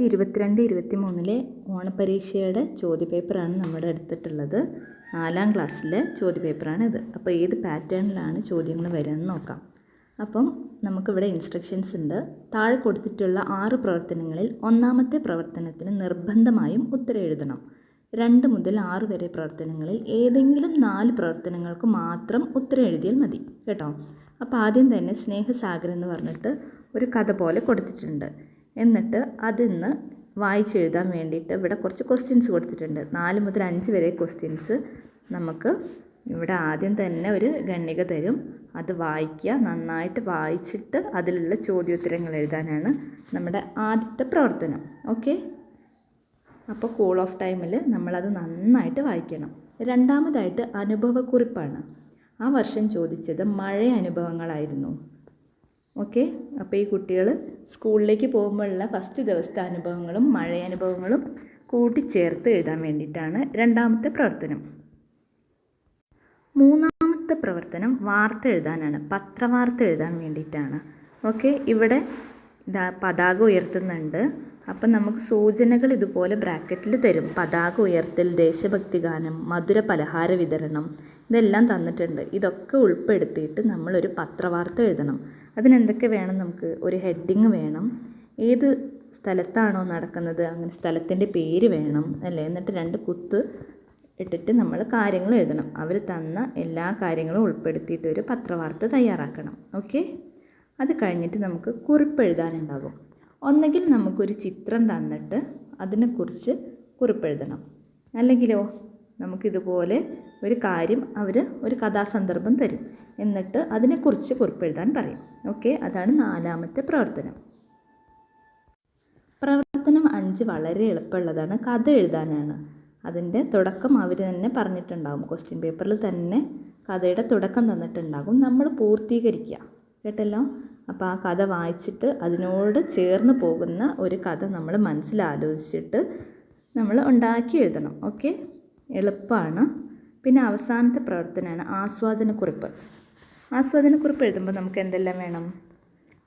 ഇത് ഇരുപത്തിരണ്ട് ഇരുപത്തി മൂന്നിലെ ഓണപരീക്ഷയുടെ ചോദ്യപേപ്പറാണ് നമ്മുടെ എടുത്തിട്ടുള്ളത് നാലാം ക്ലാസ്സിലെ ചോദ്യപേപ്പറാണ് ഇത്. അപ്പോൾ ഏത് പാറ്റേണിലാണ് ചോദ്യങ്ങൾ വരുന്നത് നോക്കാം. അപ്പം നമുക്കിവിടെ ഇൻസ്ട്രക്ഷൻസ് ഉണ്ട്. താഴെ കൊടുത്തിട്ടുള്ള ആറ് പ്രവർത്തനങ്ങളിൽ ഒന്നാമത്തെ പ്രവർത്തനത്തിന് നിർബന്ധമായും ഉത്തരം എഴുതണം. രണ്ട് മുതൽ ആറ് വരെ പ്രവർത്തനങ്ങളിൽ ഏതെങ്കിലും നാല് പ്രവർത്തനങ്ങൾക്ക് മാത്രം ഉത്തരം എഴുതിയാൽ മതി കേട്ടോ. അപ്പോൾ ആദ്യം തന്നെ സ്നേഹസാഗരം എന്ന് പറഞ്ഞിട്ട് ഒരു കഥ പോലെ കൊടുത്തിട്ടുണ്ട്. എന്നിട്ട് അതിന്ന് വായിച്ചെഴുതാൻ വേണ്ടിയിട്ട് ഇവിടെ കുറച്ച് ക്വസ്റ്റ്യൻസ് കൊടുത്തിട്ടുണ്ട്. നാല് മുതൽ അഞ്ച് വരെ ക്വസ്റ്റ്യൻസ് നമുക്ക് ഇവിടെ ആദ്യം തന്നെ ഒരു ഗണ്ണിക തരും. അത് വായിക്കുക നന്നായിട്ട് വായിച്ചിട്ട് അതിലുള്ള ചോദ്യോത്തരങ്ങൾ എഴുതാനാണ് നമ്മുടെ ആദ്യത്തെ പ്രവർത്തനം. ഓക്കെ അപ്പോൾ കൂൾ ഓഫ് ടൈമിൽ നമ്മളത് നന്നായിട്ട് വായിക്കണം. രണ്ടാമതായിട്ട് അനുഭവക്കുറിപ്പാണ്. ആ വർഷം ചോദിച്ചത് മഴ അനുഭവങ്ങളായിരുന്നു ഓക്കെ? അപ്പോൾ ഈ കുട്ടികൾ സ്കൂളിലേക്ക് പോകുമ്പോഴുള്ള ഫസ്റ്റ് ദിവസത്തെ അനുഭവങ്ങളും മഴ അനുഭവങ്ങളും കൂട്ടിച്ചേർത്ത് എഴുതാൻ വേണ്ടിയിട്ടാണ് രണ്ടാമത്തെ പ്രവർത്തനം. മൂന്നാമത്തെ പ്രവർത്തനം വാർത്ത എഴുതാനാണ്. പത്രവാർത്ത എഴുതാൻ വേണ്ടിയിട്ടാണ്. ഓക്കെ? ഇവിടെ ഇതാ പതാക ഉയർത്തുന്നുണ്ട്. അപ്പം നമുക്ക് സൂചനകൾ ഇതുപോലെ ബ്രാക്കറ്റിൽ തരും. പതാക ഉയർത്തൽ ദേശഭക്തി ഗാനം മധുര പലഹാര വിതരണം ഇതെല്ലാം തന്നിട്ടുണ്ട്. ഇതൊക്കെ ഉൾപ്പെടുത്തിയിട്ട് നമ്മളൊരു പത്രവാർത്ത എഴുതണം. അതിനെന്തൊക്കെ വേണം നമുക്ക്? ഒരു ഹെഡിങ് വേണം. ഏത് സ്ഥലത്താണോ നടക്കുന്നത്? അങ്ങനെ സ്ഥലത്തിന്റെ പേര് വേണം അല്ലേ? എന്നിട്ട് രണ്ട് കുത്ത് ഇട്ടിട്ട് നമ്മൾ കാര്യങ്ങൾ എഴുതണം. അവർ തന്ന എല്ലാ കാര്യങ്ങളും ഉൾപ്പെടുത്തിയിട്ട് ഒരു പത്രവാർത്ത തയ്യാറാക്കണം. ഓക്കെ? അത് കഴിഞ്ഞിട്ട് നമുക്ക് കുറിപ്പ് എഴുതാനുണ്ടാകും ഒന്നുകിൽ നമുക്കൊരു ചിത്രം തന്നിട്ട് അതിനെക്കുറിച്ച് കുറിപ്പെഴുതണം അല്ലെങ്കിലോ? നമുക്കിതുപോലെ ഒരു കാര്യം അവർ ഒരു കഥാസന്ദർഭം തരും. എന്നിട്ട് അതിനെക്കുറിച്ച് കുറിപ്പെഴുതാൻ പറയും. ഓക്കെ? അതാണ് നാലാമത്തെ പ്രവർത്തനം. പ്രവർത്തനം അഞ്ച് വളരെ എളുപ്പമുള്ളതാണ്. കഥ എഴുതാനാണ്. അതിന്റെ തുടക്കം അവർ തന്നെ പറഞ്ഞിട്ടുണ്ടാകും ക്വസ്റ്റ്യൻ പേപ്പറിൽ തന്നെ കഥയുടെ തുടക്കം തന്നിട്ടുണ്ടാകും. നമ്മൾ പൂർത്തീകരിക്കുക. കേട്ടല്ലോ? അപ്പോൾ ആ കഥ വായിച്ചിട്ട് അതിനോട് ചേർന്ന് പോകുന്ന ഒരു കഥ നമ്മൾ മനസ്സിലാലോചിച്ചിട്ട് നമ്മൾ ഉണ്ടാക്കി എഴുതണം. ഓക്കെ? എളുപ്പമാണ് പിന്നെ അവസാനത്തെ പ്രവർത്തനമാണ് ആസ്വാദനക്കുറിപ്പ്. ആസ്വാദനക്കുറിപ്പ് എഴുതുമ്പോൾ നമുക്ക് എന്തെല്ലാം വേണം?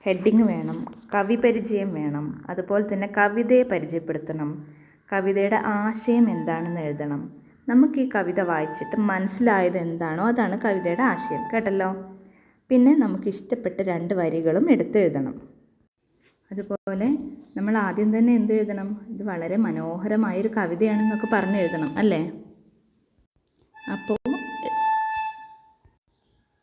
ഹെഡിങ് വേണം കവി പരിചയം വേണം അതുപോലെ തന്നെ കവിതയെ പരിചയപ്പെടുത്തണം കവിതയുടെ ആശയം എന്താണെന്ന് എഴുതണം. നമുക്ക് ഈ കവിത വായിച്ചിട്ട് മനസ്സിലായത് എന്താണോ അതാണ് കവിതയുടെ ആശയം കേട്ടല്ലോ? പിന്നെ നമുക്ക് ഇഷ്ടപ്പെട്ട രണ്ട് വരികളും എടുത്തെഴുതണം അതുപോലെ നമ്മൾ ആദ്യം തന്നെ എന്ത് എഴുതണം? ഇത് വളരെ മനോഹരമായൊരു കവിതയാണെന്നൊക്കെ പറഞ്ഞെഴുതണം അല്ലേ? അപ്പോൾ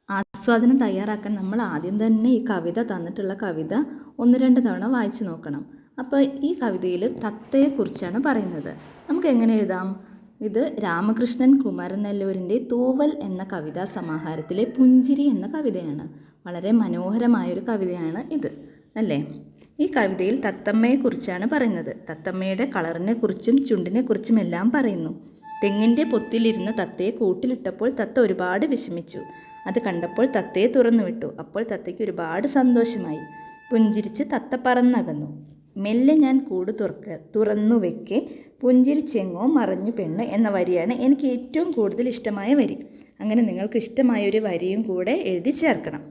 ആസ്വാദനം തയ്യാറാക്കാൻ നമ്മൾ ആദ്യം തന്നെ ഈ കവിത തന്നിട്ടുള്ള കവിത ഒന്ന് രണ്ട് തവണ വായിച്ചു നോക്കണം. അപ്പോൾ ഈ കവിതയിൽ തത്തയെക്കുറിച്ചാണ് പറയുന്നത്. നമുക്ക് എങ്ങനെ എഴുതാം? ഇത് രാമകൃഷ്ണൻ കുമാരനെല്ലൂരിന്റെ തൂവൽ എന്ന കവിതാ സമാഹാരത്തിലെ പുഞ്ചിരി എന്ന കവിതയാണ്. വളരെ മനോഹരമായൊരു കവിതയാണ് ഇത് അല്ലേ? ഈ കവിതയിൽ തത്തമ്മയെക്കുറിച്ചാണ് പറയുന്നത്. തത്തമ്മയുടെ കളറിനെക്കുറിച്ചും ചുണ്ടിനെക്കുറിച്ചും എല്ലാം പറയുന്നു. തെങ്ങിന്റെ പൊത്തിലിരുന്ന തത്തയെ കൂട്ടിലിട്ടപ്പോൾ തത്ത ഒരുപാട് വിഷമിച്ചു. അത് കണ്ടപ്പോൾ തത്തയെ തുറന്നു വിട്ടു അപ്പോൾ തത്തയ്ക്ക് ഒരുപാട് സന്തോഷമായി. പുഞ്ചിരിച്ച് തത്ത പറന്നകന്നു. മെല്ലെ ഞാൻ കൂട് തുറക്ക തുറന്നു വെക്കെ പുഞ്ചിരിച്ചെങ്ങോ മറഞ്ഞു പെണ്ണ് എന്ന വരിയാണ് എനിക്ക് ഏറ്റവും കൂടുതൽ ഇഷ്ടമായ വരി. അങ്ങനെ നിങ്ങൾക്ക് ഇഷ്ടമായ ഒരു വരിയും കൂടെ എഴുതി ചേർക്കണം.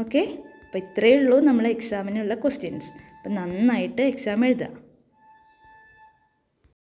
ഓക്കെ? അപ്പോൾ ഇത്രയേ ഉള്ളൂ നമ്മളെ എക്സാമിനുള്ള ക്വസ്റ്റ്യൻസ് അപ്പം നന്നായിട്ട് എക്സാം എഴുതുക.